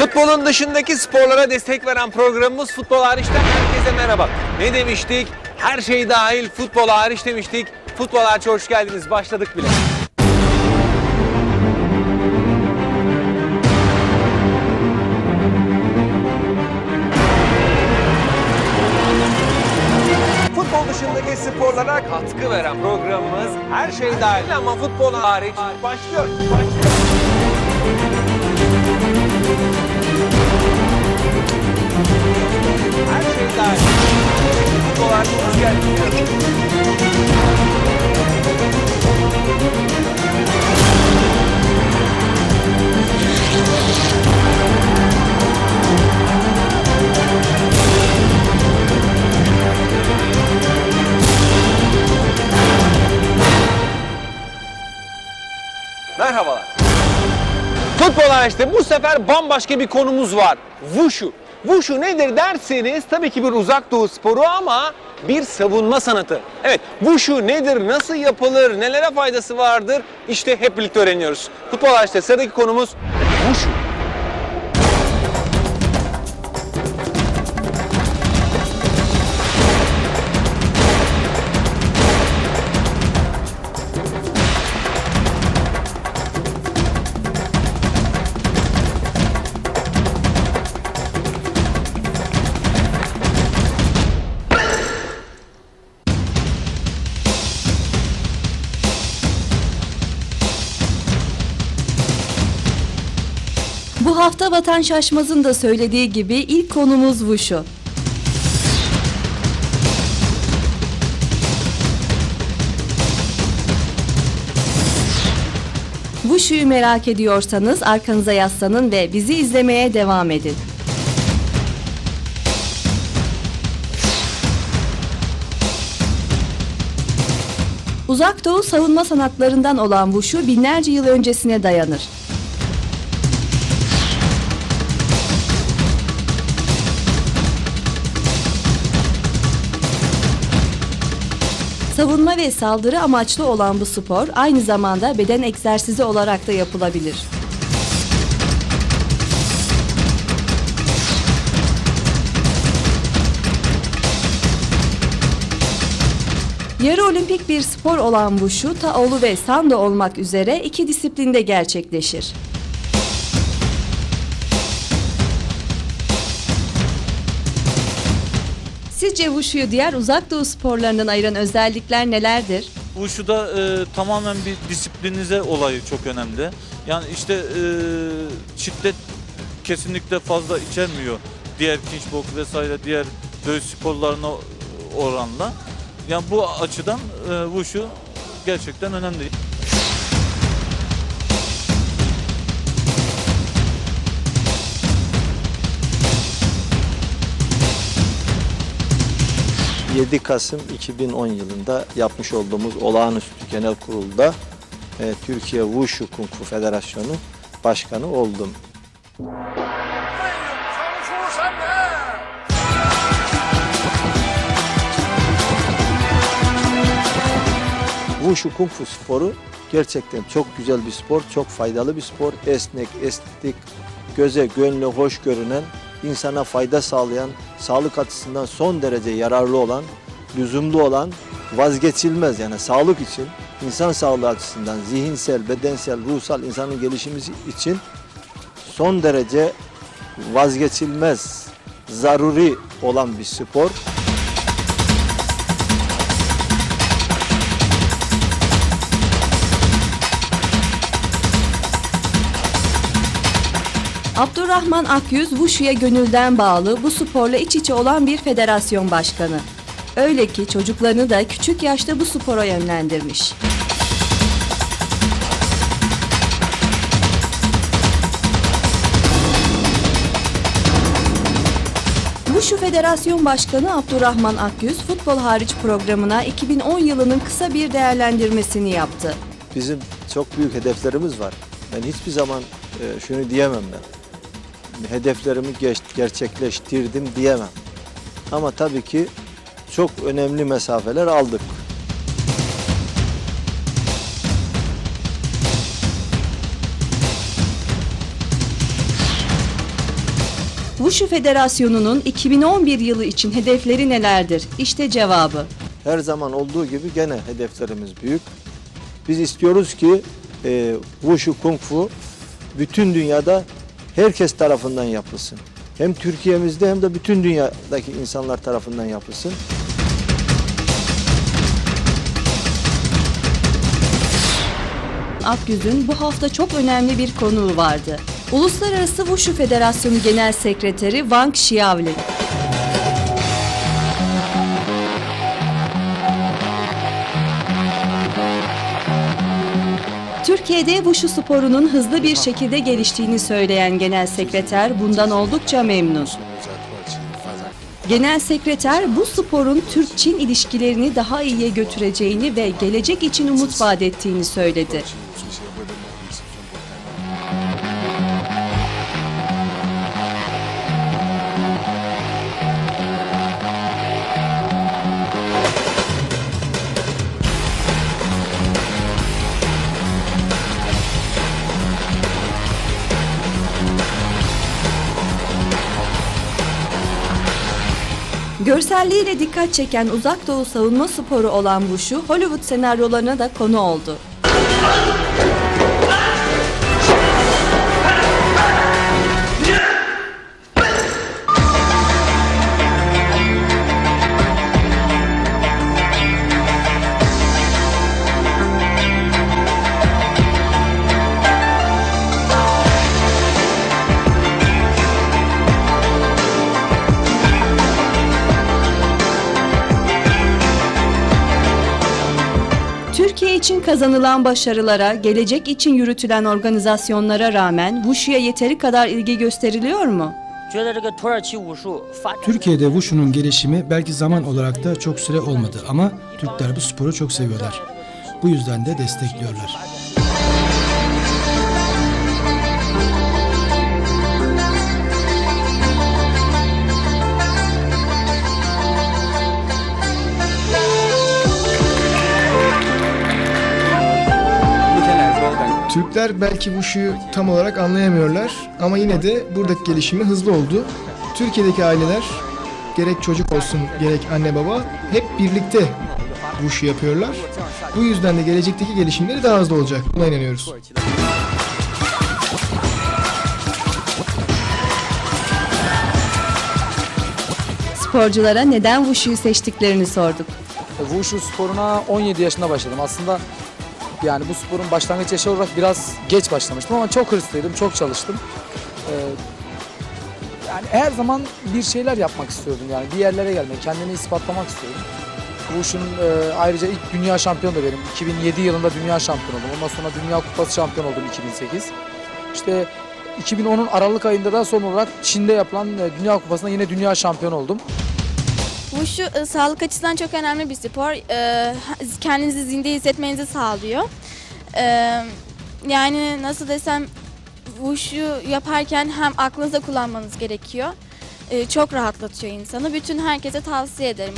Futbolun dışındaki sporlara destek veren programımız Futbol Hariç'ten herkese merhaba. Ne demiştik? Her şey dahil futbol hariç demiştik. Futbol Hariç'e hoş geldiniz. Başladık bile. Futbol dışındaki sporlara katkı veren programımız her şey dahil ama futbol hariç başlıyor. başlıyor. Her şey dahil. Futbol hariç hoş geldiniz. Merhabalar. Futbol hariçte bu sefer bambaşka bir konumuz var. Wushu. Wushu nedir derseniz tabii ki bir uzak doğu sporu ama bir savunma sanatı. Evet, Wushu nedir, nasıl yapılır, nelere faydası vardır? İşte hep birlikte öğreniyoruz. Futbol hariçte sıradaki konumuz Wushu. Hafta Vatan Şaşmaz'ın da söylediği gibi ilk konumuz Wushu. Wushu'yu merak ediyorsanız arkanıza yaslanın ve bizi izlemeye devam edin. Uzak Doğu savunma sanatlarından olan Wushu binlerce yıl öncesine dayanır. Savunma ve saldırı amaçlı olan bu spor aynı zamanda beden egzersizi olarak da yapılabilir. Yarı olimpik bir spor olan Wushu, Taolu ve Sando olmak üzere iki disiplinde gerçekleşir. Sizce Wushu'yu diğer uzak doğu sporlarından ayıran özellikler nelerdir? Wushu'da e, tamamen bir disiplinize olayı çok önemli. Yani işte e, şiddet kesinlikle fazla içermiyor. Diğer kickbox vesaire diğer dövüş sporlarına oranla. Yani bu açıdan e, Wushu gerçekten önemli. 7 Kasım 2010 yılında yapmış olduğumuz olağanüstü genel kurulda e, Türkiye Wushu Kung Fu Federasyonu Başkanı oldum. Wushu Kung Fu sporu gerçekten çok güzel bir spor, çok faydalı bir spor. Esnek, estetik, göze, gönlü hoş görünen, insana fayda sağlayan, sağlık açısından son derece yararlı olan, lüzumlu olan, vazgeçilmez yani sağlık için, insan sağlığı açısından zihinsel, bedensel, ruhsal insanın gelişimi için son derece vazgeçilmez, zaruri olan bir spor. Abdurrahman Akyüz Wushu'ya gönülden bağlı bu sporla iç içe olan bir federasyon başkanı. Öyle ki çocuklarını da küçük yaşta bu spora yönlendirmiş. Wushu Federasyon Başkanı Abdurrahman Akyüz futbol hariç programına 2010 yılının kısa bir değerlendirmesini yaptı. Bizim çok büyük hedeflerimiz var. Ben hiçbir zaman e, şunu diyemem ben. Hedeflerimi geç, gerçekleştirdim diyemem. Ama tabii ki çok önemli mesafeler aldık. Wushu Federasyonu'nun 2011 yılı için hedefleri nelerdir? İşte cevabı. Her zaman olduğu gibi gene hedeflerimiz büyük. Biz istiyoruz ki e, Wushu Kung Fu bütün dünyada herkes tarafından yapılsın. Hem Türkiye'mizde hem de bütün dünyadaki insanlar tarafından yapılsın. Akgüz'ün bu hafta çok önemli bir konuğu vardı. Uluslararası Wushu Federasyonu Genel Sekreteri Wang Xiaolin. Türkiye'de Wushu sporunun hızlı bir şekilde geliştiğini söyleyen Genel Sekreter bundan oldukça memnun. Genel Sekreter bu sporun Türk-Çin ilişkilerini daha iyiye götüreceğini ve gelecek için umut vaat ettiğini söyledi. Görselliğiyle dikkat çeken uzak doğu savunma sporu olan Wushu, Hollywood senaryolarına da konu oldu. için kazanılan başarılara, gelecek için yürütülen organizasyonlara rağmen Wushu'ya yeteri kadar ilgi gösteriliyor mu? Türkiye'de Wushu'nun gelişimi belki zaman olarak da çok süre olmadı ama Türkler bu sporu çok seviyorlar. Bu yüzden de destekliyorlar. Türkler belki Wushu'yu tam olarak anlayamıyorlar ama yine de buradaki gelişimi hızlı oldu. Türkiye'deki aileler gerek çocuk olsun gerek anne baba hep birlikte Wushu yapıyorlar. Bu yüzden de gelecekteki gelişimleri daha hızlı olacak. Buna inanıyoruz. Sporculara neden Wushu'yu seçtiklerini sorduk. Wushu sporuna 17 yaşında başladım. Aslında yani bu sporun başlangıç yaşı olarak biraz geç başlamıştım ama çok hırslıydım, çok çalıştım. Ee, yani her zaman bir şeyler yapmak istiyordum yani bir yerlere gelmek, kendimi ispatlamak istiyordum. Wushu'nun e, ayrıca ilk dünya şampiyonu da benim. 2007 yılında dünya şampiyonu oldum. Ondan sonra dünya kupası şampiyon oldum 2008. İşte 2010'un Aralık ayında da son olarak Çin'de yapılan e, dünya kupasında yine dünya şampiyonu oldum. Wushu e, sağlık açısından çok önemli bir spor. E, kendinizi zinde hissetmenizi sağlıyor. E, yani nasıl desem Wushu yaparken hem aklınıza kullanmanız gerekiyor. E, çok rahatlatıyor insanı. Bütün herkese tavsiye ederim.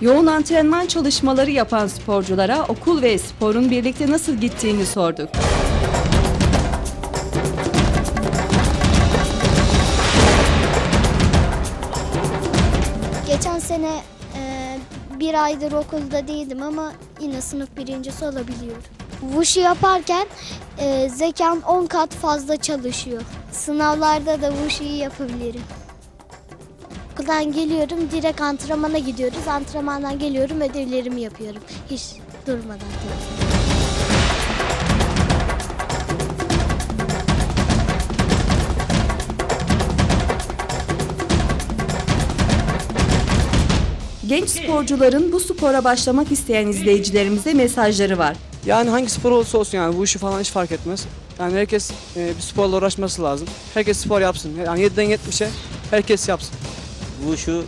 Yoğun antrenman çalışmaları yapan sporculara okul ve sporun birlikte nasıl gittiğini sorduk. Geçen sene e, bir aydır okulda değildim ama yine sınıf birincisi olabiliyorum. Wushu yaparken e, zekam 10 kat fazla çalışıyor. Sınavlarda da Wushu'yu yapabilirim. Okuldan geliyorum, direkt antrenmana gidiyoruz. Antrenmandan geliyorum, ödevlerimi yapıyorum. Hiç durmadan tabii. Genç sporcuların bu spora başlamak isteyen izleyicilerimize mesajları var. Yani hangi spor olursa olsun yani bu işi falan hiç fark etmez. Yani herkes e, bir sporla uğraşması lazım. Herkes spor yapsın. Yani 7'den 70'e herkes yapsın. Bu şu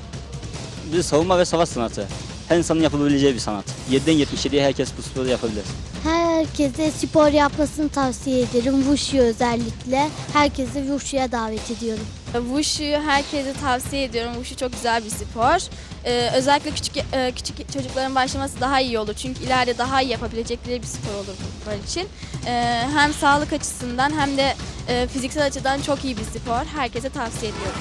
bir savunma ve savaş sanatı. Her insanın yapabileceği bir sanat. 7'den 77'ye herkes bu sporu yapabilir. Herkese spor yapmasını tavsiye ederim. Wushu özellikle. Herkesi Wushu'ya davet ediyorum. Wushu'yu herkese tavsiye ediyorum. Wushu çok güzel bir spor. Ee, özellikle küçük e, küçük çocukların başlaması daha iyi olur. Çünkü ileride daha iyi yapabilecekleri bir spor olur bunlar için. Ee, hem sağlık açısından hem de e, fiziksel açıdan çok iyi bir spor. Herkese tavsiye ediyorum.